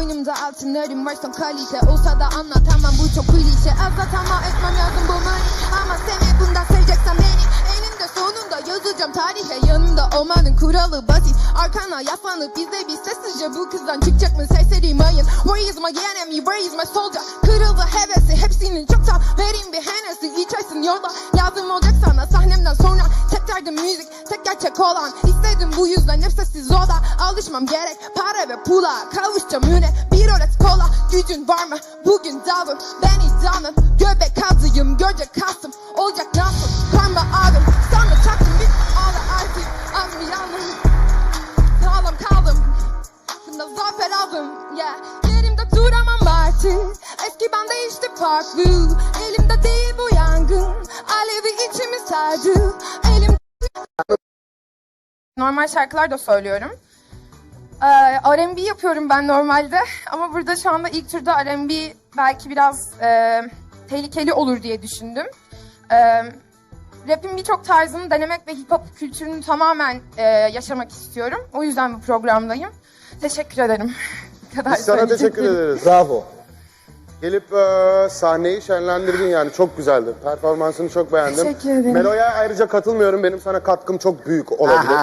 Boynumda altınlarım var son kalite Olsa da anlatamam bu çok klişe. Anlatamam etmem lazım olmanın kuralı basit. Arkana yaslanıp izle bir sessizce Bu kızdan çıkacak mı? Serseri mayın Where is my enemy where is my soldier Kırıldı hevesi hepsinin çoktan Vereyim bir henesi içersin yola Lazım olacak sana sahnemden sonra. Tek derdim müzik tek gerçek olan. İstedim bu yüzden hep sessiz oda Alışmam gerek para ve pula. Kavuşacağım üne bir oret kola. Gücün var mı? Bugün davım Ben idamım göbek azıyım Görecek kastım olacak nasıl? Karma abim Zafer aldım yeah. Yerimde duramam artık Eski ben değişti farklı Elimde değil bu yangın Alevi içimi sardı Elim Normal şarkılar da söylüyorum. Ee, R&B yapıyorum ben normalde ama burada şu anda ilk turda R&B belki biraz e, tehlikeli olur diye düşündüm. Ee, rap'in birçok tarzını denemek ve hip hop kültürünü tamamen e, yaşamak istiyorum. O yüzden bu programdayım. Teşekkür ederim. Bu kadar Biz sana teşekkür ederiz. Bravo. Gelip e, sahneyi şenlendirdin yani çok güzeldi. Performansını çok beğendim. Teşekkür ederim. Melo'ya ayrıca katılmıyorum. Benim sana katkım çok büyük olabilir.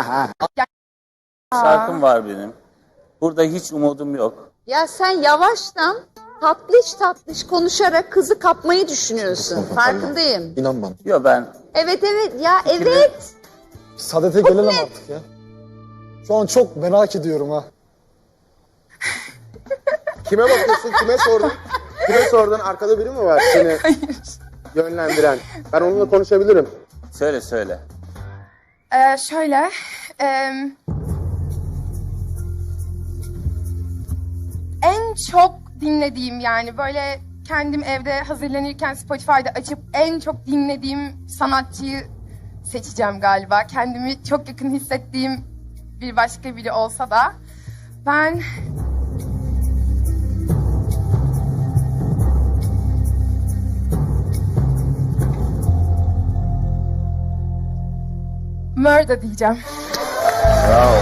Şarkım var benim. Burada hiç umudum yok. Ya sen yavaştan tatlış tatlış konuşarak kızı kapmayı düşünüyorsun. Farkındayım. İnan bana. Yok ben Evet evet ya evet. Sadete gelelim artık ya. Şu an çok merak ediyorum ha. Kime bakıyorsun? Kime sordun? Kime sordun? Arkada biri mi var seni yönlendiren? Ben onunla konuşabilirim. söyle söyle. Ee, şöyle, em, en çok dinlediğim yani böyle kendim evde hazırlanırken Spotify'da açıp en çok dinlediğim sanatçıyı seçeceğim galiba. Kendimi çok yakın hissettiğim bir başka biri olsa da ben Murda diyeceğim. Bravo.